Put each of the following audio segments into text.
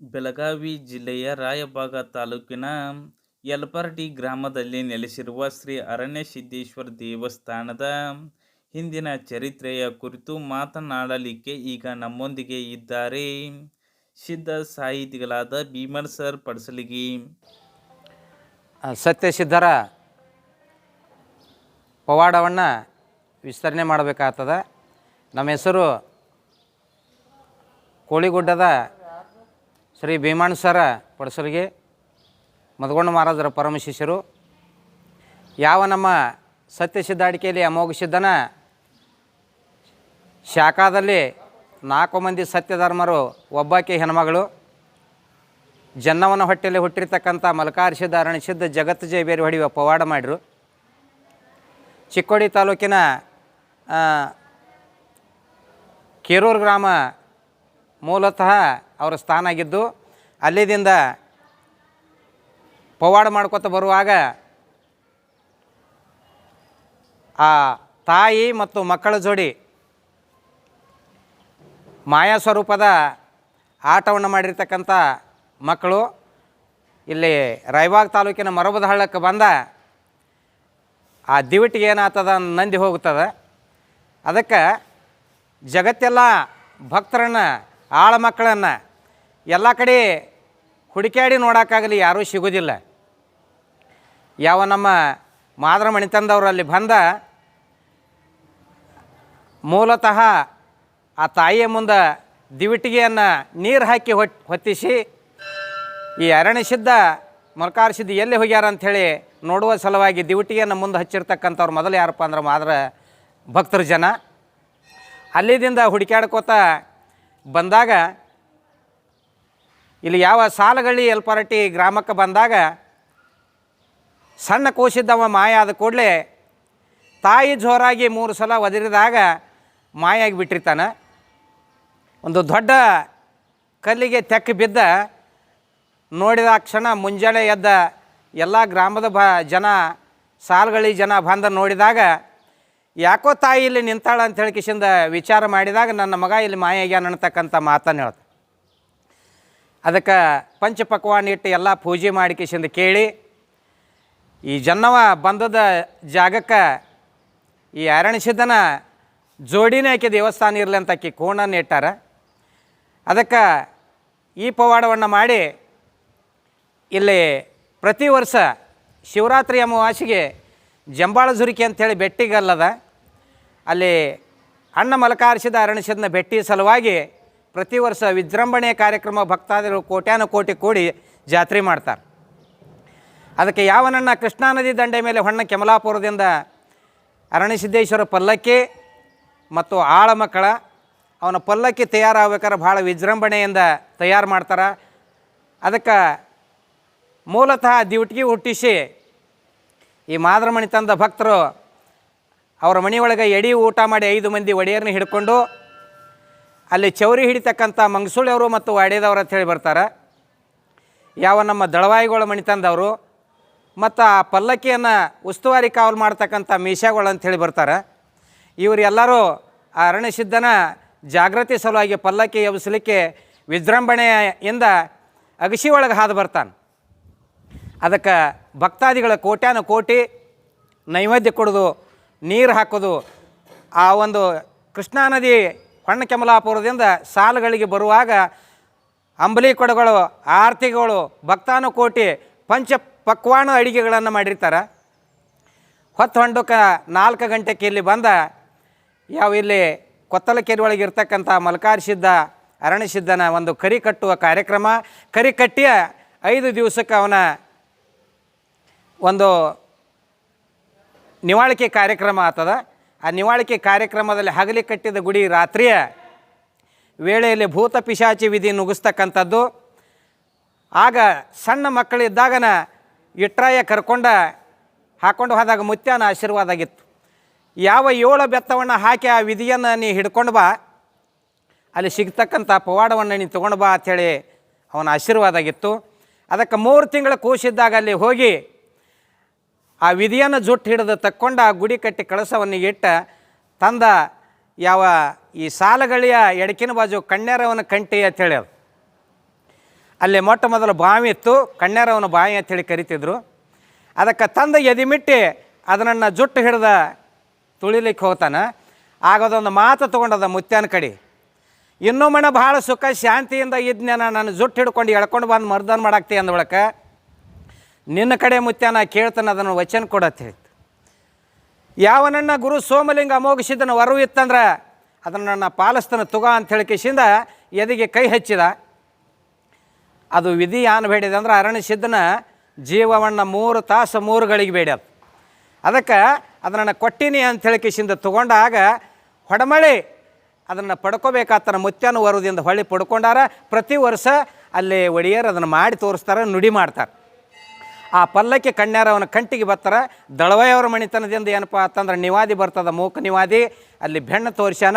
ಬೆಳಗಾವಿ ಜಿಲ್ಲೆಯ ರಾಯಬಾಗ ತಾಲೂಕಿನ ಯಲಪರ್ಡಿ ಗ್ರಾಮದಲ್ಲಿ ನೆಲೆಸಿರುವ ಶ್ರೀ ಅರಣ್ಯ ಸಿದ್ದೇಶ್ವರ ದೇವಸ್ಥಾನದ ಹಿಂದಿನ ಚರಿತ್ರೆಯ ಕುರಿತು ಮಾತನಾಡಲಿಕ್ಕೆ ಈಗ ನಮ್ಮೊಂದಿಗೆ ಇದ್ದಾರೆ ಸಿದ್ಧ ಸಾಹಿತಿಗಳಾದ ಭೀಮನ್ ಸರ್ ಪಡಸಲಿಗಿ. ಸತ್ಯಸಿದ್ಧರ ಪವಾಡವನ್ನು ವಿಸ್ತರಣೆ ಮಾಡಬೇಕಾಗ್ತದೆ. ನಮ್ಮ ಹೆಸರು ಕೋಳಿಗುಡ್ಡದ ಶ್ರೀ ಭೀಮಾಣಸರ ಪಡಸಲಿಗೆ ಮದಗೊಂಡ ಮಹಾರಾಜರ ಪರಮ ಶಿಷ್ಯರು ಯಾವ ನಮ್ಮ ಸತ್ಯಸಿದ್ಧ ಅಡಿಕೆಯಲ್ಲಿ ಅಮೋಘ ಸಿದ್ಧನ ಶಾಖಾದಲ್ಲಿ ನಾಲ್ಕು ಮಂದಿ ಸತ್ಯಧರ್ಮರು, ಒಬ್ಬಾಕೆ ಹೆಣ್ಮಗಳು. ಜನ್ನವನ ಹೊಟ್ಟೆಯಲ್ಲಿ ಹುಟ್ಟಿರ್ತಕ್ಕಂಥ ಮಲಕಾರಿಸಿದ್ದ ಅರಣಿಸಿದ್ದ ಜಗತ್ತು ಜಯ ಬೇರೆ ಹೊಡೆಯುವ ಪವಾಡ ಮಾಡಿರು. ಚಿಕ್ಕೋಡಿ ತಾಲೂಕಿನ ಕೇರೂರು ಗ್ರಾಮ ಮೂಲತಃ ಅವರ ಸ್ಥಾನ ಆಗಿದ್ದು, ಅಲ್ಲಿದಿಂದ ಪವಾಡ ಮಾಡ್ಕೊತ ಬರುವಾಗ ಆ ತಾಯಿ ಮತ್ತು ಮಕ್ಕಳ ಜೋಡಿ ಮಾಯಾ ಸ್ವರೂಪದ ಆಟವನ್ನು ಮಾಡಿರ್ತಕ್ಕಂಥ ಮಕ್ಕಳು ಇಲ್ಲಿ ರಾಯಬಾಗ್ ತಾಲೂಕಿನ ಮರಬದ ಹಳ್ಳಕ್ಕೆ ಬಂದ ಆ ದಿವಿಟಿಗೆ ಏನಾಗ್ತದ ನಂದಿ ಹೋಗುತ್ತದೆ ಅದಕ್ಕೆ ಜಗತ್ತೆಲ್ಲ ಭಕ್ತರನ್ನು ಆಳ ಮಕ್ಕಳನ್ನು ಎಲ್ಲ ಕಡೆ ಹುಡುಕ್ಯಾಡಿ ನೋಡೋಕ್ಕಾಗಲಿ ಯಾರೂ ಸಿಗೋದಿಲ್ಲ. ಯಾವ ನಮ್ಮ ಮಾದ್ರ ಮಣಿತಂದವರು ಅಲ್ಲಿ ಬಂದ ಮೂಲತಃ ಆ ತಾಯಿಯ ಮುಂದೆ ದಿವಿಟಿಗೆಯನ್ನು ನೀರು ಹಾಕಿ ಹೊಟ್, ಹೊತ್ತಿಸಿ ಈ ಅರಣ್ಯಸಿದ್ಧ ಮೊಲಕಾರಿಸಿದ್ದು ಎಲ್ಲಿ ಹೋಗ್ಯಾರ ಅಂಥೇಳಿ ನೋಡುವ ಸಲುವಾಗಿ ದಿವಿಟಿಗೆಯನ್ನು ಮುಂದೆ ಹಚ್ಚಿರ್ತಕ್ಕಂಥವ್ರು ಮೊದಲು ಯಾರಪ್ಪ ಅಂದ್ರೆ ಮಾದ್ರ ಭಕ್ತರ ಜನ. ಅಲ್ಲಿದಿಂದ ಹುಡುಕ್ಯಾಡ್ಕೋತ ಬಂದಾಗ ಇಲ್ಲಿ ಯಾವ ಸಾಲಗಳ್ಳಿ ಎಲ್ಪರಟ್ಟಿ ಗ್ರಾಮಕ್ಕೆ ಬಂದಾಗ ಸಣ್ಣ ಕೂಸಿದ್ದವ ಮಾಯ ಆದ ಕೂಡಲೇ ತಾಯಿ ಜೋರಾಗಿ ಮೂರು ಸಲ ಒದರಿದಾಗ ಮಾಯಾಗಿ ಬಿಟ್ಟಿರ್ತಾನೆ. ಒಂದು ದೊಡ್ಡ ಕಲ್ಲಿಗೆ ತೆಕ್ಕ ಬಿದ್ದ ನೋಡಿದ ಕ್ಷಣ ಮುಂಜಾನೆ ಎದ್ದ ಎಲ್ಲ ಗ್ರಾಮದ ಬ ಜನ ಸಾಲ್ಗಳಿ ಜನ ಬಂದ ನೋಡಿದಾಗ ಯಾಕೋ ತಾಯಿ ಇಲ್ಲಿ ನಿಂತಾಳ ಅಂತ ಹೇಳಿ ಕಿಶಿಂದ ವಿಚಾರ ಮಾಡಿದಾಗ ನನ್ನ ಮಗ ಇಲ್ಲಿ ಮಾಯಾಗ್ಯಾನ ಅನ್ನತಕ್ಕಂಥ ಮಾತನ್ನು ಹೇಳ್ತ ಅದಕ್ಕೆ ಪಂಚಪಕ್ವಾನ್ ಇಟ್ಟು ಎಲ್ಲ ಪೂಜೆ ಮಾಡಿ ಕಿಶಿಂದ ಕೇಳಿ, ಈ ಜನ್ನವ ಬಂದದ ಜಾಗಕ್ಕೆ ಈ ಅರಣ್ಯಸಿದ್ಧನ ಜೋಡಿನೇ ಆಕೆ ದೇವಸ್ಥಾನ ಇರಲಿ ಅಂತ ಆಕೆ ಕೋಣನ ಇಟ್ಟಾರ. ಅದಕ್ಕೆ ಈ ಪವಾಡವನ್ನು ಮಾಡಿ ಇಲ್ಲಿ ಪ್ರತಿ ವರ್ಷ ಶಿವರಾತ್ರಿ ಅಮಾವಾಸ್ಯೆಗೆ ಜಂಬಾಳ ಜುರಿಕೆ ಅಂಥೇಳಿ ಬೆಟ್ಟಿಗಲ್ಲದ. ಅಲ್ಲಿ ಅಣ್ಣ ಮಲಕಾರಿಸಿದ ಅರಣಿಸಿದ್ನ ಭೇಟಿ ಸಲುವಾಗಿ ಪ್ರತಿ ವರ್ಷ ವಿಜೃಂಭಣೆ ಕಾರ್ಯಕ್ರಮ ಭಕ್ತಾದಿಗಳು ಕೋಟ್ಯಾನು ಕೋಟಿ ಕೂಡಿ ಜಾತ್ರೆ ಮಾಡ್ತಾರೆ. ಅದಕ್ಕೆ ಯಾವನನ್ನ ಕೃಷ್ಣಾ ನದಿ ದಂಡೆ ಮೇಲೆ ಹೊಣ್ಣ ಕೆಮಲಾಪುರದಿಂದ ಅರಣ್ಯಸಿದ್ದೇಶ್ವರ ಪಲ್ಲಕ್ಕಿ ಮತ್ತು ಆಳ ಮಕ್ಕಳ ಅವನ ಪಲ್ಲಕ್ಕಿ ತಯಾರಾಗಬೇಕಾದ್ರೆ ಭಾಳ ವಿಜೃಂಭಣೆಯಿಂದ ತಯಾರು ಮಾಡ್ತಾರೆ. ಅದಕ್ಕೆ ಮೂಲತಃ ದಿವಟಿಗೆ ಹುಟ್ಟಿಸಿ ಈ ಮಾದ್ರಮಣಿ ತಂದ ಭಕ್ತರು ಅವರ ಮನೆಯೊಳಗೆ ಎಡಿ ಊಟ ಮಾಡಿ ಐದು ಮಂದಿ ಒಡೆಯರನ್ನ ಹಿಡ್ಕೊಂಡು ಅಲ್ಲಿ ಚೌರಿ ಹಿಡಿತಕ್ಕಂಥ ಮಂಗಸೂಳಿಯವರು ಮತ್ತು ವಾಡ್ಯದವ್ರು ಅಂತ ಹೇಳಿ ಬರ್ತಾರೆ. ಯಾವ ನಮ್ಮ ದಳವಾಯಿಗಳ ಮಣಿ ತಂದವರು ಮತ್ತು ಆ ಪಲ್ಲಕ್ಕಿಯನ್ನು ಉಸ್ತುವಾರಿ ಕಾವಲು ಮಾಡ್ತಕ್ಕಂಥ ಮೀಶಾಗಳು ಹೇಳಿ ಬರ್ತಾರೆ. ಇವರೆಲ್ಲರೂ ಆ ಅರಣ್ಯಸಿದ್ಧನ ಜಾಗೃತಿ ಸಲುವಾಗಿ ಪಲ್ಲಕ್ಕಿ ಎಬ್ಬಿಸಲಿಕ್ಕೆ ವಿಜೃಂಭಣೆಯಿಂದ ಅಗಸಿ ಒಳಗೆ ಹಾದು ಬರ್ತಾನೆ. ಅದಕ್ಕೆ ಭಕ್ತಾದಿಗಳ ಕೋಟ್ಯಾನು ಕೋಟಿ ನೈವೇದ್ಯ ಕೊಡೋದು ನೀರು ಹಾಕೋದು. ಆ ಒಂದು ಕೃಷ್ಣಾ ನದಿ ಹೊಣ್ಣ ಕೆಮಲಾಪುರದಿಂದ ಸಾಲುಗಳಿಗೆ ಬರುವಾಗ ಅಂಬಲಿ ಕೊಡಗಳು, ಆರತಿಗಳು, ಭಕ್ತಾನುಕೋಟಿ, ಪಂಚ ಪಕ್ವಾಣ ಅಡಿಗೆಗಳನ್ನು ಮಾಡಿರ್ತಾರೆ. ಹೊತ್ತು ಹೊಂಡಕ್ಕೆ ನಾಲ್ಕು ಗಂಟೆಗೆ ಇಲ್ಲಿ ಬಂದ ಯಾವ ಇಲ್ಲಿ ಕೊತ್ತಲಕೆರೆ ಒಳಗೆ ಇರ್ತಕ್ಕಂಥ ಅರಣ್ಯ ಅರಣ್ಯಸಿದ್ದನ ಒಂದು ಕರಿ ಕಟ್ಟುವ ಕಾರ್ಯಕ್ರಮ. ಕರಿ ಕಟ್ಟಿಯ ಐದು ದಿವಸಕ್ಕೆ ಅವನ ಒಂದು ನಿವಾಳಿಕೆ ಕಾರ್ಯಕ್ರಮ ಆತದ ಆ ನಿವಾಳಿಕೆ ಕಾರ್ಯಕ್ರಮದಲ್ಲಿ ಹಗಲಿ ಕಟ್ಟಿದ ಗುಡಿ ರಾತ್ರಿಯ ವೇಳೆಯಲ್ಲಿ ಭೂತ ಪಿಶಾಚಿ ವಿಧಿ ನುಗ್ಗಿಸ್ತಕ್ಕಂಥದ್ದು ಆಗ ಸಣ್ಣ ಮಕ್ಕಳಿದ್ದಾಗನ ಇಟ್ರಾಯ ಕರ್ಕೊಂಡ ಹಾಕೊಂಡು ಹೋದಾಗ ಮುತ್ಯಾನ ಆಶೀರ್ವಾದ ಆಗಿತ್ತು. ಯಾವ ಏಳು ಬೆತ್ತವನ್ನು ಹಾಕಿ ಆ ವಿಧಿಯನ್ನು ನೀ ಹಿಡ್ಕೊಂಡು ಬಾ. ಅಲ್ಲಿ ಸಿಗ್ತಕ್ಕಂಥ ಪವಾಡವನ್ನು ನೀನು ತೊಗೊಂಡು ಬಾ ಅಂಥೇಳಿ ಅವನ ಆಶೀರ್ವಾದ ಆಗಿತ್ತು. ಅದಕ್ಕೆ ಮೂರು ತಿಂಗಳ ಕೂಸಿದ್ದಾಗ ಅಲ್ಲಿ ಹೋಗಿ ಆ ವಿಧಿಯನ್ನು ಜುಟ್ಟು ಹಿಡಿದು ತಕ್ಕೊಂಡು ಆ ಗುಡಿ ಕಟ್ಟಿ ಕಳಸವನ್ನು ಇಟ್ಟ ತಂದ ಯಾವ ಈ ಸಾಲಗಳಿಯ ಎಡಕಿನ ಬಾಜು ಕಣ್ಯರವನ ಕಂಟಿ ಅಂತ ಹೇಳಿ ಅದು. ಅಲ್ಲಿ ಮೊಟ್ಟ ಮೊದಲು ಬಾವಿ ಇತ್ತು ಕಣ್ಯಾರವನ ಬಾವಿ ಅಂತೇಳಿ ಕರಿತಿದ್ರು. ಅದಕ್ಕೆ ತಂದ ಎದಿಮಿಟ್ಟಿ ಅದನ್ನು ಜುಟ್ಟು ಹಿಡ್ದ ತುಳಿಲಿಕ್ಕೆ ಹೋಗ್ತಾನೆ. ಆಗ ಅದೊಂದು ಮಾತು ತೊಗೊಂಡದ ಮುತ್ಯಾನ ಕಡೆ, ಇನ್ನೂ ಮನ ಭಾಳ ಸುಖ, ಶಾಂತಿಯಿಂದ ಇದ್ನ ನಾನು ಜುಟ್ಟು ಹಿಡ್ಕೊಂಡು ಎಳ್ಕೊಂಡು ಬಂದು ಮರ್ದನ್ ಮಾಡಾಕ್ತಿ ಬಳಿಕ ನಿನ್ನ ಕಡೆ ಮುತ್ಯಾನ ಕೇಳ್ತಾನೆ, ಅದನ್ನು ವಚನ ಕೊಡತ್ತೆ ಯಾವನನ್ನ ಗುರು ಸೋಮಲಿಂಗ ಅಮೋಘಿಸಿದನ ವರವು ಇತ್ತಂದ್ರೆ, ಅದನ್ನು ನನ್ನ ಪಾಲಿಸ್ತಾನೆ ತುಗ ಅಂತ ಹೇಳಿಕೆಸಿಂದ ಎದೆಗೆ ಕೈ ಹಚ್ಚಿದ. ಅದು ವಿಧಿ ಯಾನ್ ಬೇಡಿದೆ ಅಂದ್ರೆ ಅರಣ್ಯ ಜೀವವನ್ನು ಮೂರು ತಾಸು ಮೂರು ಗಳಿಗೆ ಅದಕ್ಕೆ ಅದನ್ನು ಕೊಟ್ಟಿನಿ ಅಂತ ಹೇಳಿಕೆಸಿಂದ ತಗೊಂಡಾಗ ಹೊಡಮಳಿ, ಅದನ್ನು ಪಡ್ಕೋಬೇಕಾತನ ಮುತ್ಯಾನ ವರದಿಂದ ಹೊಳ್ಳಿ ಪಡ್ಕೊಂಡಾರ, ಪ್ರತಿ ವರ್ಷ ಅಲ್ಲಿ ಒಡೆಯರು ಅದನ್ನು ಮಾಡಿ ತೋರಿಸ್ತಾರೆ, ನುಡಿ ಮಾಡ್ತಾರೆ. ಆ ಪಲ್ಲಕ್ಕಿ ಕಣ್ಯಾರ ಅವನ ಕಂಟಿಗೆ ಬರ್ತಾರೆ. ದಳವಯ್ಯವರ ಮಣಿತನದಿಂದ ಏನಪ್ಪ ಅಂತಂದ್ರೆ ನಿವಾದಿ ಬರ್ತದ ಮೂಕ ನಿವಾದಿ. ಅಲ್ಲಿ ಬೆಣ್ಣು ತೋರಿಸ್ಯಾನ.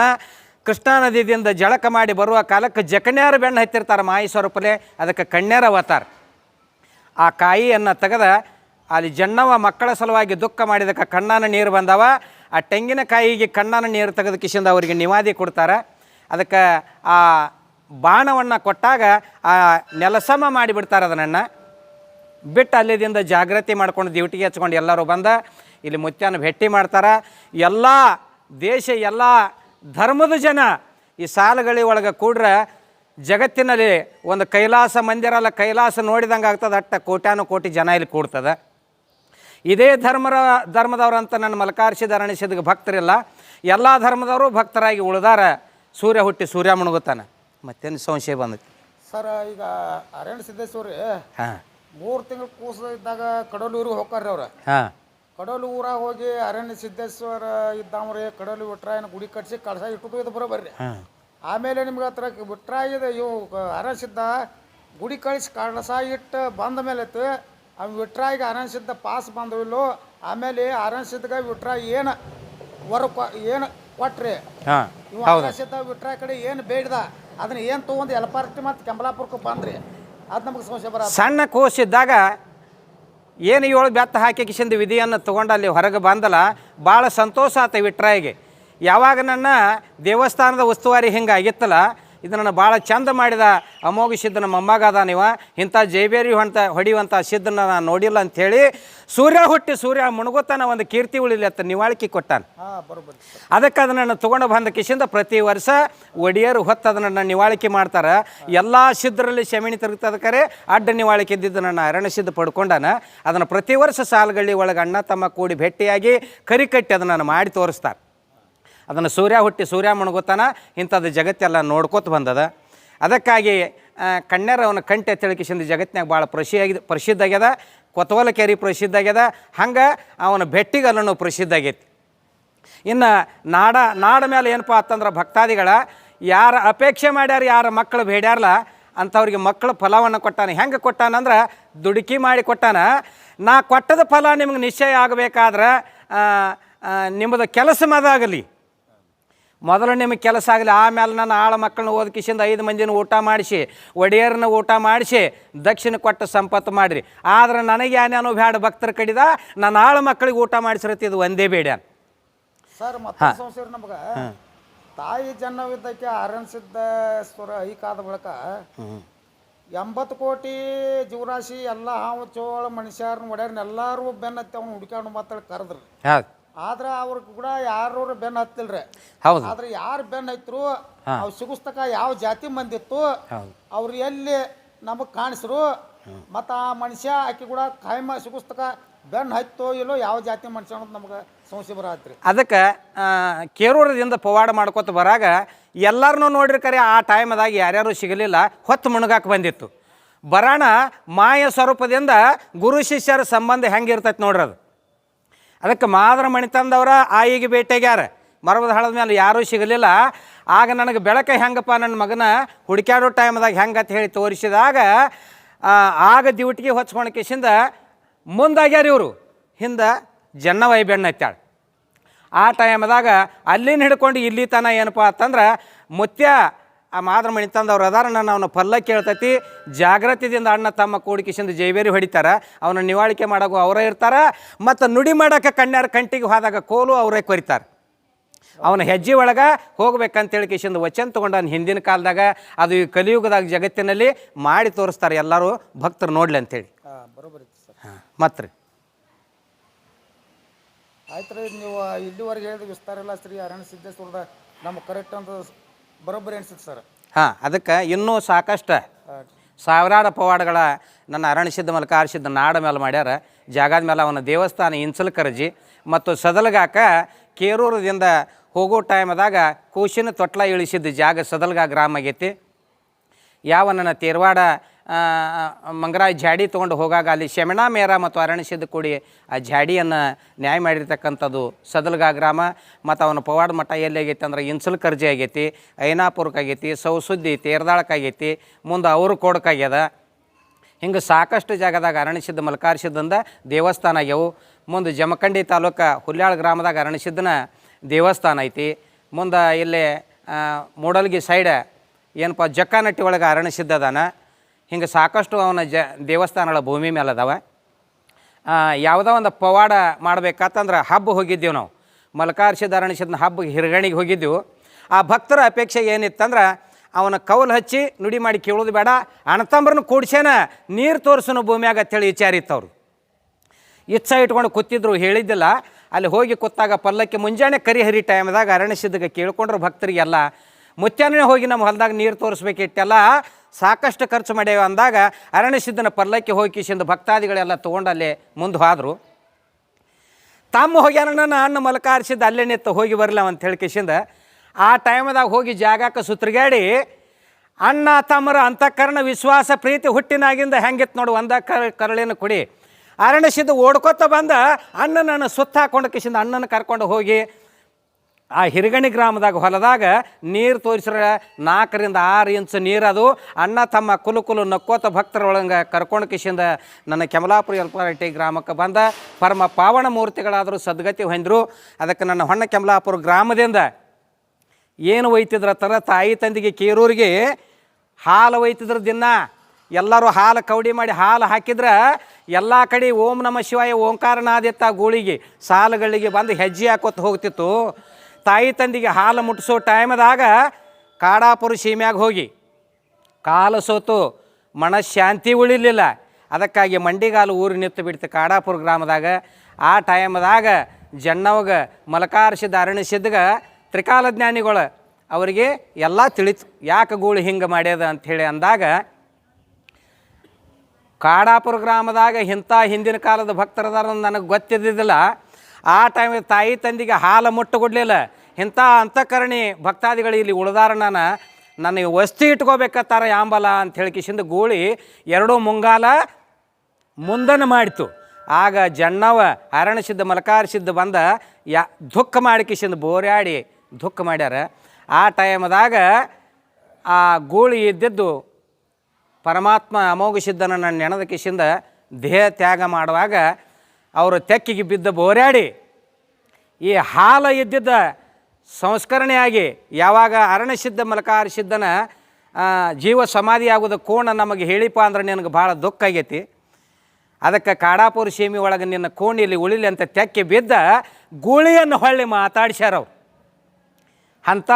ಕೃಷ್ಣಾ ನದಿಯಿಂದ ಜಳಕ ಮಾಡಿ ಬರುವ ಕಾಲಕ್ಕೆ ಜಕಣ್ಯಾರ ಬೆಣ್ಣೆ ಹತ್ತಿರ್ತಾರೆ ಮಾಯಿ ಸ್ವರೂಪಲೆ. ಅದಕ್ಕೆ ಕಣ್ಯಾರ ಅವತಾರ. ಆ ಕಾಯಿಯನ್ನು ತೆಗೆದ ಅಲ್ಲಿ ಜನ್ನವ ಮಕ್ಕಳ ಸಲುವಾಗಿ ದುಃಖ ಮಾಡಿದಕ್ಕೆ ಕಣ್ಣಾನ ನೀರು ಬಂದವ. ಆ ತೆಂಗಿನಕಾಯಿಗೆ ಕಣ್ಣಾನ ನೀರು ತೆಗೆದ ಕಿಶಿಂದ ಅವರಿಗೆ ನಿವಾದಿ ಕೊಡ್ತಾರೆ. ಅದಕ್ಕೆ ಆ ಬಾಣವನ್ನು ಕೊಟ್ಟಾಗ ಆ ನೆಲಸಮ ಮಾಡಿಬಿಡ್ತಾರೆ ಅದನ್ನು. ಬಿಟ್ಟು ಅಲ್ಲಿದಿಂದ ಜಾಗೃತಿ ಮಾಡ್ಕೊಂಡು ಡ್ಯೂಟಿಗೆ ಹಚ್ಕೊಂಡು ಎಲ್ಲರೂ ಬಂದ ಇಲ್ಲಿ ಮುತ್ಯನ ಭೇಟಿ ಮಾಡ್ತಾರೆ. ಎಲ್ಲ ದೇಶ ಎಲ್ಲ ಧರ್ಮದ ಜನ ಈ ಸಾಲುಗಳಿ ಒಳಗೆ ಕೂಡ್ರೆ ಜಗತ್ತಿನಲ್ಲಿ ಒಂದು ಕೈಲಾಸ ಮಂದಿರ ಅಲ್ಲ ಕೈಲಾಸ ನೋಡಿದಂಗೆ ಆಗ್ತದೆ ಅಟ್ಟ ಕೋಟ್ಯಾನು ಕೋಟಿ ಜನ ಇಲ್ಲಿ ಕೂಡ್ತದೆ. ಇದೇ ಧರ್ಮರ ಧರ್ಮದವ್ರಂತ ನನ್ನ ಮಲಕಾರ್ಷಿ ಅರಣಿಸಿದ ಭಕ್ತರಿಲ್ಲ. ಎಲ್ಲ ಧರ್ಮದವರು ಭಕ್ತರಾಗಿ ಉಳಿದಾರ ಸೂರ್ಯ ಹುಟ್ಟಿ ಸೂರ್ಯ ಮುಣಗುತ್ತಾನೆ. ಮತ್ತೇನು ಸಂಶಯ ಬಂದೈತಿ? ಸರ್ ಈಗ ಅರಣ್ಯ ಸಿದ್ದೇಶ್ವರಿ ಹಾಂ. ಮೂರು ತಿಂಗಳು ಕೂಸ ಇದ್ದಾಗ ಕಡಲೂರಿಗೆ ಹೋಗ್ತಾರ್ರಿ ಅವ್ರ. ಹಾಂ. ಕಡಲು ಊರಾಗ ಹೋಗಿ ಅರಣ್ಯ ಸಿದ್ದೇಶ್ವರ ಇದ್ದಾವ್ರಿ ಕಡಲು ವಿಟ್ರಾಯನ ಗುಡಿ ಕಟ್ಸಿ ಕಳಸ ಇಟ್ಟು ಇದು ಬರೋಬರ್ರಿ ಹಾಂ. ಆಮೇಲೆ ನಿಮ್ಗೆ ಹತ್ರ ವಿಟ್ರಾಯದ ಇವು ಅರಣ್ಯ ಸಿದ್ಧ ಗುಡಿ ಕಳಿಸಿ ಕಳಸ ಇಟ್ಟು ಬಂದ ಮೇಲೆ ಅವ್ ವಿಟ್ರಾಯಿಗೆ ಅರಣ್ಯ ಸಿದ್ಧ ಪಾಸ್ ಬಂದವಿಲ್ಲೋ ಆಮೇಲೆ ಅರಣ್ಯ ವಿಟ್ರಾಯ್ ವಿಟ್ರಾಯ ಏನು ವರ ಏನು ಕೊಟ್ರಿ. ಇವ ಅರಣ್ಯ ಸಿದ್ಧ ವಿಟ್ರಾಯ ಕಡೆ ಏನು ಬೇಡ್ದ ಅದನ್ನ ಏನು ತೊಗೊಂಡು ಯಲಪಾರ್ಟಿ ಮತ್ತು ಕೆಂಬಲಾಪುರಕ್ಕೆ ಬಂದ್ರಿ. ಸಣ್ಣ ಕೋಸಿದ್ದಾಗ ಏನು ಏಳು ಬೆತ್ತ ಹಾಕಿ ಕಿಶಿಂದ ವಿಧಿಯನ್ನು ತೊಗೊಂಡು ಅಲ್ಲಿ ಹೊರಗೆ ಬಂದಲ್ಲ ಭಾಳ ಸಂತೋಷ ಆತ ವಿಟ್ರಾಯಿಗೆ. ಯಾವಾಗ ನನ್ನ ದೇವಸ್ಥಾನದ ಉಸ್ತುವಾರಿ ಹಿಂಗೆ ಆಗಿತ್ತಲ್ಲ ಇದನ್ನು ಭಾಳ ಚಂದ ಮಾಡಿದ ಅಮೋಘ ಸಿದ್ಧನ ಮೊಮ್ಮಗ ಅದ ನೀವ ಇಂಥ ಜೈಬೇರಿ ಹೊಂತ ಹೊಡಿಯುವಂಥ ಸಿದ್ಧನ ನಾನು ನೋಡಿಲ್ಲ ಅಂಥೇಳಿ ಸೂರ್ಯ ಹುಟ್ಟಿ ಸೂರ್ಯ ಮುಣಗುತ್ತಾನ ಒಂದು ಕೀರ್ತಿ ಉಳಿಲಿ ಅಂತ ನಿವಾಳಿಕೆ ಕೊಟ್ಟಾನ. ಅದಕ್ಕೆ ಅದನ್ನು ತೊಗೊಂಡು ಬಂದ ಕಿಶಿಂದ ಪ್ರತಿ ವರ್ಷ ಒಡೆಯರು ಹೊತ್ತು ಅದನ್ನು ನಿವಾಳಿಕೆ ಮಾಡ್ತಾರೆ. ಎಲ್ಲ ಸಿದ್ಧರಲ್ಲಿ ಶಮಿಣಿ ತಿರುಗ್ತದಕ್ಕಾರೆ ಅಡ್ಡ ನಿವಾಳಿಕೆ ಇದ್ದಿದ್ದು ನನ್ನ ಅರಣ್ಯ ಸಿದ್ಧ ಪಡ್ಕೊಂಡಾನ. ಅದನ್ನು ಪ್ರತಿ ವರ್ಷ ಸಾಲುಗಳ್ಳಿ ಒಳಗೆ ಅಣ್ಣ ತಮ್ಮ ಕೂಡಿ ಭೇಟಿಯಾಗಿ ಕರಿಕಟ್ಟಿ ಅದನ್ನು ಮಾಡಿ ತೋರಿಸ್ತಾರೆ. ಅದನ್ನು ಸೂರ್ಯ ಹುಟ್ಟಿ ಸೂರ್ಯ ಮುಣಗುತ್ತಾನ, ಇಂಥದ್ದು ಜಗತ್ತೆಲ್ಲ ನೋಡ್ಕೋತ ಬಂದದ. ಅದಕ್ಕಾಗಿ ಕಣ್ಣರ ಅವನ ಕಂಟೆ ತಿಳ್ಕಿಸಿಂದ ಜಗತ್ತಿನಾಗ ಭಾಳ ಪ್ರಸಿದ್ಧ ಪ್ರಸಿದ್ಧ ಆಗ್ಯದ ಕೊತ್ವಲ ಕೆರೆ ಪ್ರಸಿದ್ಧ ಆಗ್ಯದ ಹಂಗೆ ಅವನ ಭೆಟ್ಟಿಗಲ್ಲೂ ಪ್ರಸಿದ್ಧ ಆಗೈತಿ ಇನ್ನು ನಾಡ ನಾಡ ಮೇಲೆ ಏನಪ್ಪ ಅಂತಂದ್ರೆ ಭಕ್ತಾದಿಗಳ, ಯಾರ ಅಪೇಕ್ಷೆ ಮಾಡ್ಯಾರ, ಯಾರ ಮಕ್ಕಳು ಬೇಡ್ಯಾರಲ್ಲ, ಅಂಥವ್ರಿಗೆ ಮಕ್ಕಳು ಫಲವನ್ನು ಕೊಟ್ಟಾನೆ. ಹೆಂಗೆ ಕೊಟ್ಟಾನಂದ್ರೆ ದುಡುಕಿ ಮಾಡಿ ಕೊಟ್ಟಾನ. ನಾ ಕೊಟ್ಟದ ಫಲ ನಿಮ್ಗೆ ನಿಶ್ಚಯ ಆಗಬೇಕಾದ್ರೆ ನಿಮ್ಮದು ಕೆಲಸ ಮದಾಗಲಿ ಮೊದಲು ನಿಮಗೆ ಕೆಲಸ ಆಗಲಿ ಆಮೇಲೆ ನನ್ನ ಆಳ ಮಕ್ಕಳನ್ನ ಓದಕಿಸಿಂದ ಐದು ಮಂದಿನ ಊಟ ಮಾಡಿಸಿ ಒಡೆಯರನ್ನ ಊಟ ಮಾಡಿಸಿ ದಕ್ಷಿಣ ಕೊಟ್ಟು ಸಂಪತ್ತು ಮಾಡಿರಿ. ಆದ್ರೆ ನನಗೆ ಏನೇನೋ ಬ್ಯಾಡ ಭಕ್ತರ ಕಡಿದ ನನ್ನ ಆಳ ಮಕ್ಕಳಿಗೆ ಊಟ ಮಾಡಿಸಿರತ್ತೆ ಇದು ಒಂದೇ ಬೇಡ. ಸರ್ ಮತ್ತೊಂದು ಸಮಸ್ಯೆ ನಮ್ಗೆ. ತಾಯಿ ಜನ್ಮವಿದ್ದಕ್ಕೆ ಆರಂಭಿಸಿದ್ದ ಸ್ವರ ಐಕಾದ ಬಳಿಕ ಎಂಬತ್ತು ಕೋಟಿ ಜೀವರಾಶಿ ಎಲ್ಲ ಹಾವು ಚೋಳ ಮನುಷ್ಯರನ್ನ ಒಡೆಯರ್ನ ಎಲ್ಲರೂ ಬೆನ್ನತ್ತೆ ಅವ್ನು ಹುಡುಕ್ಯಾಡು ಮಾತಾಡಿ ಕರೆದ್ರಿ. ಆದ್ರೆ ಅವ್ರ ಕೂಡ ಯಾರು ಬೆನ್ನ ಹತ್ತಿಲ್ರಿ. ಹೌದು. ಆದ್ರೆ ಯಾರು ಬೆನ್ನ ಹತ್ತಿರು ಅವ್ ಸಿಗುಸ್ತಕ ಯಾವ ಜಾತಿ ಮಂದಿತ್ತು ಅವ್ರು ಎಲ್ಲಿ ನಮಗೆ ಕಾಣಿಸ್ರು ಮತ್ತು ಆ ಮನುಷ್ಯ ಆಕಿ ಕೂಡ ಕಾಯಮ ಸಿಗುಸ್ತಕ ಬೆನ್ನ ಹತ್ತೋ ಇಲ್ಲೋ ಯಾವ ಜಾತಿ ಮನುಷ್ಯ ಅನ್ನೋದು ನಮ್ಗೆ ಸಮಸ್ಯೆ ಬರತ್ರಿ ಅದಕ್ಕೆ ಕೇರೂರದಿಂದ ಪವಾಡ ಮಾಡ್ಕೊತ ಬರಾಗ ಎಲ್ಲರನ್ನೂ ನೋಡ್ರಿ ಕರೆ ಆ ಟೈಮದಾಗ ಯಾರ್ಯಾರು ಸಿಗಲಿಲ್ಲ ಹೊತ್ತು ಮುಣಗಾಕ ಬಂದಿತ್ತು. ಬರಾಣ ಮಾಯ ಸ್ವರೂಪದಿಂದ ಗುರು ಶಿಷ್ಯರ ಸಂಬಂಧ ಹೆಂಗಿರ್ತೈತೆ ನೋಡ್ರಿ ಅದು. ಅದಕ್ಕೆ ಮಾದರ ಮಣಿತಂದವರ ಆಯಿಗೆ ಭೇಟಿಯಾಗ್ಯಾರ. ಮರದ ಹಳದ ಮೇಲೆ ಯಾರೂ ಸಿಗಲಿಲ್ಲ. ಆಗ ನನಗೆ ಬೆಳಕ ಹೆಂಗಪ್ಪ ನನ್ನ ಮಗನ ಹುಡುಕ್ಯಾಡೋ ಟೈಮ್ದಾಗ ಹೆಂಗೆ ಅಂತ ಹೇಳಿ ತೋರಿಸಿದಾಗ ಆಗ ದಿವಟಿಗೆ ಹೊಚ್ಕೊಂಡು ಕಿಸಿಂದ ಮುಂದಾಗ್ಯಾರ ಇವರು. ಹಿಂದೆ ಜನ್ನವೈ ಬೆಣ್ಣ ಐತಾಳೆ. ಆ ಟೈಮ್ದಾಗ ಅಲ್ಲಿನ ಹಿಡ್ಕೊಂಡು ಇಲ್ಲಿ ತನ ಏನಪ್ಪ ಅಂತಂದ್ರೆ ಮುತ್ಯ ಆ ಮಾದ್ರ ಮಣಿ ತಂದವ್ರು ಅದಾರ. ನಾನು ಅವನ ಪಲ್ಲ ಕೇಳ್ತೈತಿ. ಜಾಗೃತಿದಿಂದ ಅಣ್ಣ ತಮ್ಮ ಕೂಡಿಕಿಸಿಂದ ಜೈಬೇರಿ ಹೊಡಿತಾರ. ಅವನ ನಿವಾಳಿಕೆ ಮಾಡೋಕ್ಕೂ ಅವರೇ ಇರ್ತಾರ. ಮತ್ತು ನುಡಿ ಮಾಡೋಕೆ ಕಣ್ಣಾರ ಕಂಟಿಗೆ ಹೋದಾಗ ಕೋಲು ಅವರೇ ಕೊರಿತಾರೆ. ಅವನ ಹೆಜ್ಜೆ ಒಳಗೆ ಹೋಗ್ಬೇಕಂತೇಳಿ ಕಿಶಿಂದ ವಚನ ತೊಗೊಂಡು ಹಿಂದಿನ ಕಾಲದಾಗ ಅದು ಈ ಕಲಿಯುಗದಾಗ ಜಗತ್ತಿನಲ್ಲಿ ಮಾಡಿ ತೋರಿಸ್ತಾರೆ ಎಲ್ಲರೂ ಭಕ್ತರು ನೋಡ್ಲಿ ಅಂತೇಳಿ. ಮತ್ತೆ ಆಯ್ತು ರೀ ನೀವು ಇಲ್ಲಿವರೆಗೆ ಹೇಳಿದ ವಿಸ್ತಾರ ಇಲ್ಲ ಶ್ರೀ ಅರಣ್ಯ ಸಿದ್ದೇಶ್ವರದ ನಮ್ಗೆ ಕರೆಕ್ಟ್ ಅಂತ ಬರೋಬ್ಬರಿ ಅನ್ಸುತ್ತೆ ಸರ್. ಹಾಂ, ಅದಕ್ಕೆ ಇನ್ನೂ ಸಾಕಷ್ಟು ಸಾವಿರಾರು ಪವಾಡಗಳ ನನ್ನ ಅರಣ್ಯಸಿದ್ಧ ಮಲ್ಕಾರಿಸಿದ್ದ ನಾಡ ಮೇಲೆ ಮಾಡ್ಯಾರ. ಜಾಗದ ಮೇಲೆ ಅವನ ದೇವಸ್ಥಾನ ಇಂಚಲ್ ಕರಜಿ ಮತ್ತು ಸದಲ್ಗಾಕ ಕೇರೂರದಿಂದ ಹೋಗೋ ಟೈಮದಾಗ ಕೂಸಿನ ತೊಟ್ಲ ಇಳಿಸಿದ್ದ ಜಾಗ ಸದಲ್ಗಾ ಗ್ರಾಮ ಆಗೈತಿ. ಯಾವ ನನ್ನ ತೇರ್ವಾಡ ಮಂಗರಾಜ್ ಜಾಡಿ ತೊಗೊಂಡು ಹೋಗಾಗ ಅಲ್ಲಿ ಶಮಣಾ ಮೇರ ಮತ್ತು ಅರಣ್ಯಸಿದ್ದ ಕೂಡಿ ಆ ಜಾಡಿಯನ್ನು ನ್ಯಾಯ ಮಾಡಿರ್ತಕ್ಕಂಥದ್ದು ಸದಲ್ಗಾ ಗ್ರಾಮ ಮತ್ತು ಅವನ ಪವಾಡ ಮಠ ಎಲ್ಲಿ ಆಗೈತಿ ಅಂದ್ರೆ ಇನ್ಸಲ್ ಕರ್ಜಿ ಆಗೈತಿ, ಐನಾಪುರಕ್ಕೆ ಆಗೈತಿ ಸೌಸುದ್ದಿ ತೇರ್ದಾಳಕ್ಕಾಗೈತಿ ಮುಂದೆ ಅವರು ಕೋಡಕ್ಕಾಗ್ಯದ ಹಿಂಗೆ ಸಾಕಷ್ಟು ಜಾಗದಾಗ ಅರಣ್ಯಸಿದ್ಧ ಮಲ್ಕಾರಿಸಿದ್ದಂದ ದೇವಸ್ಥಾನ ಆಗ್ಯವು. ಮುಂದೆ ಜಮಖಂಡಿ ತಾಲೂಕು ಹುಲ್ಯಾಳ ಗ್ರಾಮದಾಗ ಅರಣ್ಯಸಿದ್ದನ ದೇವಸ್ಥಾನ ಐತಿ. ಮುಂದೆ ಇಲ್ಲಿ ಮೂಡಲ್ಗಿ ಸೈಡ ಏನಪ್ಪ ಜಕ್ಕಾನಟ್ಟಿ ಒಳಗೆ ಅದಾನ. ಹಿಂಗೆ ಸಾಕಷ್ಟು ಅವನ ಜ ದೇವಸ್ಥಾನಗಳ ಭೂಮಿ ಮೇಲೆ ಅದಾವ ಯಾವುದೋ ಒಂದು ಪವಾಡ ಮಾಡ್ಬೇಕಂತಂದ್ರೆ ಹಬ್ಬ ಹೋಗಿದ್ದೀವಿ ನಾವು. ಮಲ್ಕಾರ್ಷಿದ ಅರಣಿಸಿದ ಹಬ್ಬ ಹಿರಗಣಿಗೆ ಹೋಗಿದ್ದೆವು. ಆ ಭಕ್ತರ ಅಪೇಕ್ಷೆ ಏನಿತ್ತಂದ್ರೆ ಅವನ ಕೌಲು ಹಚ್ಚಿ ನುಡಿ ಮಾಡಿ ಕೇಳೋದು ಬೇಡ. ಅಣತಂಬ್ರನ್ನ ಕೂಡ್ಸೇನ ನೀರು ತೋರಿಸೋನು ಭೂಮಿಯಾಗ ಅಂತೇಳಿ ವಿಚಾರ ಇತ್ತು ಅವ್ರು ಇಚ್ಛ ಇಟ್ಕೊಂಡು ಕೂತಿದ್ರು, ಹೇಳಿದ್ದಿಲ್ಲ. ಅಲ್ಲಿ ಹೋಗಿ ಕೂತಾಗ ಪಲ್ಲಕ್ಕಿ ಮುಂಜಾನೆ ಕರಿಹರಿ ಟೈಮ್ದಾಗ ಅರಣಿಸಿದ್ದಕ್ಕೆ ಕೇಳ್ಕೊಂಡ್ರು ಭಕ್ತರಿಗೆಲ್ಲ. ಮುತ್ಯಾನೇ ಹೋಗಿ ನಮ್ಮ ಹೊಲದಾಗ ನೀರು ತೋರಿಸ್ಬೇಕಿಟ್ಟೆಲ್ಲ. ಸಾಕಷ್ಟು ಖರ್ಚು ಮಾಡ್ಯಾವ ಅಂದಾಗ ಅರಣ್ಯಸಿದ್ಧನ ಪಲ್ಲಕ್ಕಿ ಹೋಗಿ ಕಿಸಿಂದ ಭಕ್ತಾದಿಗಳೆಲ್ಲ ತೊಗೊಂಡಲ್ಲಿ ಮುಂದೆ ಹಾದರು. ತಮ್ಮ ಹೋಗಿ ನನ್ನ ಅಣ್ಣ ಮಲಕಾರಿಸಿದ್ದು ಅಲ್ಲೇ ನಿತ್ತು ಹೋಗಿ ಬರಲ ಅಂತ ಹೇಳಿ ಕಿಶಿಂದ ಆ ಟೈಮ್ದಾಗ ಹೋಗಿ ಜಾಗಕ್ಕೆ ಸುತ್ತರಿಗಾಡಿ ಅಣ್ಣ, ತಮ್ಮರ ಅಂತಃಕರಣ, ವಿಶ್ವಾಸ, ಪ್ರೀತಿ, ಹುಟ್ಟಿನಾಗಿಂದ ಹೆಂಗಿತ್ತು ನೋಡು, ಒಂದ ಕರ ಕರಳಿನ ಕುಡಿ. ಅರಣ್ಯಸಿದ್ಧ ಓಡ್ಕೊತ ಬಂದ ಅಣ್ಣನನ್ನು ಸುತ್ತ ಹಾಕೊಂಡು ಕಿಸಿಂದ ಅಣ್ಣನ ಕರ್ಕೊಂಡು ಹೋಗಿ ಆ ಹಿರಿಗಣಿ ಗ್ರಾಮದಾಗ ಹೊಲದಾಗ ನೀರು ತೋರಿಸ್ರ ನಾಲ್ಕರಿಂದ ಆರು ಇಂಚು ನೀರು ಅದು. ಅಣ್ಣ ತಮ್ಮ ಕುಲು ಕುಲು ನಕ್ಕೋತ ಭಕ್ತರ ಒಳಗೆ ಕರ್ಕೊಂಡು ಕಿಶಿಂದ ನನ್ನ ಕೆಮಲಾಪುರ ಎಲ್ಪಾರಟ್ಟಿ ಗ್ರಾಮಕ್ಕೆ ಬಂದ. ಪರಮ ಪಾವನ ಮೂರ್ತಿಗಳಾದರೂ ಸದ್ಗತಿ ಹೊಂದರು. ಅದಕ್ಕೆ ನನ್ನ ಹೊಣ್ಣ ಕೆಮಲಾಪುರ ಗ್ರಾಮದಿಂದ ಏನು ಒಯ್ತಿದ್ರ ತರ ತಾಯಿ ತಂದಿಗೆ ಕೇರೂರಿಗೆ ಹಾಲು ಒಯ್ತಿದ್ರ ದಿನ. ಎಲ್ಲರೂ ಹಾಲು ಕೌಡಿ ಮಾಡಿ ಹಾಲು ಹಾಕಿದ್ರೆ ಎಲ್ಲ ಕಡೆ ಓಂ ನಮ ಶಿವಾಯ ಓಂಕಾರನಾದಿತ್ತ ಗೂಳಿಗೆ ಸಾಲುಗಳಿಗೆ ಬಂದು ಹೆಜ್ಜೆ ಹಾಕೋತ ಹೋಗ್ತಿತ್ತು. ತಾಯಿ ತಂದಿಗೆ ಹಾಲು ಮುಟ್ಟಿಸೋ ಟೈಮ್ದಾಗ ಕಾಡಾಪುರ ಸೀಮ್ಯಾಗ ಹೋಗಿ. ಕಾಲು ಸೋತು ಮನಃಶಾಂತಿ ಉಳಿಲಿಲ್ಲ. ಅದಕ್ಕಾಗಿ ಮಂಡಿಗಾಲು ಊರು ನಿಂತು ಬಿಡ್ತು ಕಾಡಾಪುರ ಗ್ರಾಮದಾಗ. ಆ ಟೈಮ್ದಾಗ ಜನ್ನವಾಗ ಮಲಕಾರಿಸಿದ ಅರಣಿಸಿದ್ಗ ತ್ರಿಕಾಲ ಜ್ಞಾನಿಗಳು ಅವರಿಗೆ ಎಲ್ಲ ತಿಳಿತು. ಯಾಕೆ ಗೂಳು ಹಿಂಗೆ ಮಾಡ್ಯದ ಅಂಥೇಳಿ ಅಂದಾಗ, ಕಾಡಾಪುರ ಗ್ರಾಮದಾಗ ಇಂಥ ಹಿಂದಿನ ಕಾಲದ ಭಕ್ತರದಾರ ನನಗೆ ಗೊತ್ತಿದ್ದಿದ್ದಿಲ್ಲ. ಆ ಟೈಮ್ ತಾಯಿ ತಂದಿಗೆ ಹಾಲು ಮುಟ್ಟು ಕೊಡಲಿಲ್ಲ ಇಂಥ ಅಂತಃಕರಣಿ ಭಕ್ತಾದಿಗಳು ಇಲ್ಲಿ ಉಳ್ದಾರ ನಾನು ನನಗೆ ವಸ್ತಿ ಇಟ್ಕೋಬೇಕತ್ತಾರ ಯಾಂಬಲ ಅಂತ ಹೇಳಿ ಕಿಶಿಂದ ಗೂಳಿ ಎರಡೂ ಮುಂಗಾಲ ಮುಂದನ ಮಾಡಿತು. ಆಗ ಜಣ್ಣವ ಅರಣ್ಯಸಿದ್ಧ ಮಲಕಾರಿಸಿದ್ದ ಬಂದ, ಯಾ, ದುಃಖ ಮಾಡಿ ಕಿಶಿಂದ ಬೋರ್ಯಾಡಿ ದುಃಖ ಮಾಡ್ಯಾರ. ಆ ಟೈಮ್ದಾಗ ಆ ಗೂಳಿ ಇದ್ದಿದ್ದು ಪರಮಾತ್ಮ ಅಮೋಘ ಸಿದ್ಧನನ್ನು ನೆನೆದ ಕಿಶಿಂದ ದೇಹ ತ್ಯಾಗ ಮಾಡುವಾಗ ಅವರು ತೆಕ್ಕಿಗೆ ಬಿದ್ದ ಬೋರ್ಯಾಡಿ ಈ ಹಾಲ ಇದ್ದಿದ್ದ ಸಂಸ್ಕರಣೆಯಾಗಿ ಯಾವಾಗ ಅರಣ್ಯಸಿದ್ಧ ಮಲಕಾರಿಸಿದ್ದನ ಜೀವ ಸಮಾಧಿ ಆಗೋದ ಕೋಣ ನಮಗೆ ಹೇಳಿಪ್ಪ ಅಂದ್ರೆ ನಿನಗೆ ಭಾಳ ದುಃಖ ಆಗೈತಿ. ಅದಕ್ಕೆ ಕಾಡಾಪುರ ಸೀಮೆ ಒಳಗೆ ನಿನ್ನ ಕೋಣಿಯಲ್ಲಿ ಉಳಿಲಿ ಅಂತ ತೆಕ್ಕಿ ಬಿದ್ದ ಗೂಳಿಯನ್ನು ಹೊಳ್ಳಿ ಮಾತಾಡ್ಸ್ಯಾರ ಅವ್ರು. ಅಂಥ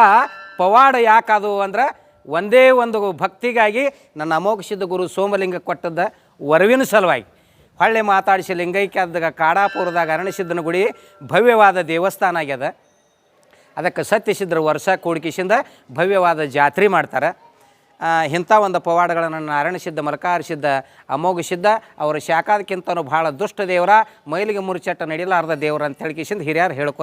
ಪವಾಡ ಯಾಕದು ಅಂದ್ರೆ ಒಂದೇ ಒಂದು ಭಕ್ತಿಗಾಗಿ ನನ್ನ ಅಮೋಘ ಗುರು ಸೋಮಲಿಂಗ ಕೊಟ್ಟದ್ದ ವರವಿನ ಸಲುವಾಗಿ. ಹೊಳ್ಳಿ ಮಾತಾಡಿಸಿ ಲಿಂಗೈಕ್ಯದಾಗ ಕಾಡಾಪುರದಾಗ ಅರಣ್ಯಸಿದ್ದನ ಗುಡಿ ಭವ್ಯವಾದ ದೇವಸ್ಥಾನ ಆಗ್ಯದ. ಅದಕ್ಕೆ ಸತ್ಯಸಿದ್ಧರು ವರ್ಷ ಕೂಡಿಕಿಸಿಂದ ಭವ್ಯವಾದ ಜಾತ್ರೆ ಮಾಡ್ತಾರೆ. ಇಂಥ ಒಂದು ಪವಾಡಗಳನ್ನು ಅರಣ್ಯಸಿದ್ಧ ಮಲಕಾರಿಸಿದ್ದ ಸಿದ್ಧ ಅವರ ಶಾಖಾದಕ್ಕಿಂತನೂ ಭಾಳ ದುಷ್ಟ ದೇವರ, ಮೈಲಿಗೆ ಮುರುಚಟ್ಟ ನಡಿಲಾರ್ದ ದೇವರ ಅಂತ ಹೇಳ್ಕಿಸಿಂದ ಹಿರಿಯರು ಹೇಳ್ಕೊ